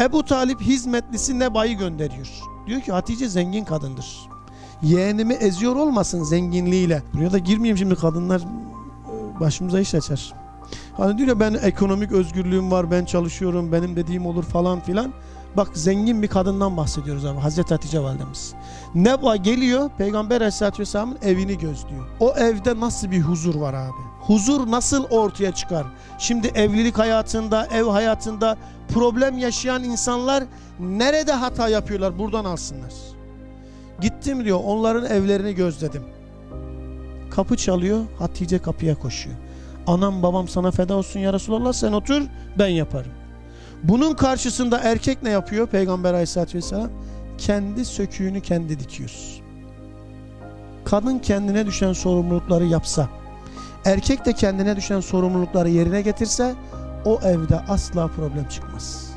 Ebu Talip hizmetlisi Neba'yı gönderiyor. Diyor ki Hatice zengin kadındır. Yeğenimi eziyor olmasın zenginliğiyle. Buraya da girmeyeyim şimdi kadınlar e, başımıza iş açar. Hani diyor ya ben ekonomik özgürlüğüm var, ben çalışıyorum, benim dediğim olur falan filan. Bak zengin bir kadından bahsediyoruz abi. Hazreti Hatice validemiz. Neba geliyor Peygamber Aleyhisselatü Vesselam'ın evini gözlüyor. O evde nasıl bir huzur var abi? Huzur nasıl ortaya çıkar? Şimdi evlilik hayatında, ev hayatında problem yaşayan insanlar nerede hata yapıyorlar? Buradan alsınlar. Gittim diyor onların evlerini gözledim. Kapı çalıyor Hatice kapıya koşuyor. Anam babam sana feda olsun ya Resulallah sen otur ben yaparım. Bunun karşısında erkek ne yapıyor Peygamber Aleyhisselatü Vesselam? Kendi söküğünü kendi dikiyor. Kadın kendine düşen sorumlulukları yapsa, erkek de kendine düşen sorumlulukları yerine getirse o evde asla problem çıkmaz.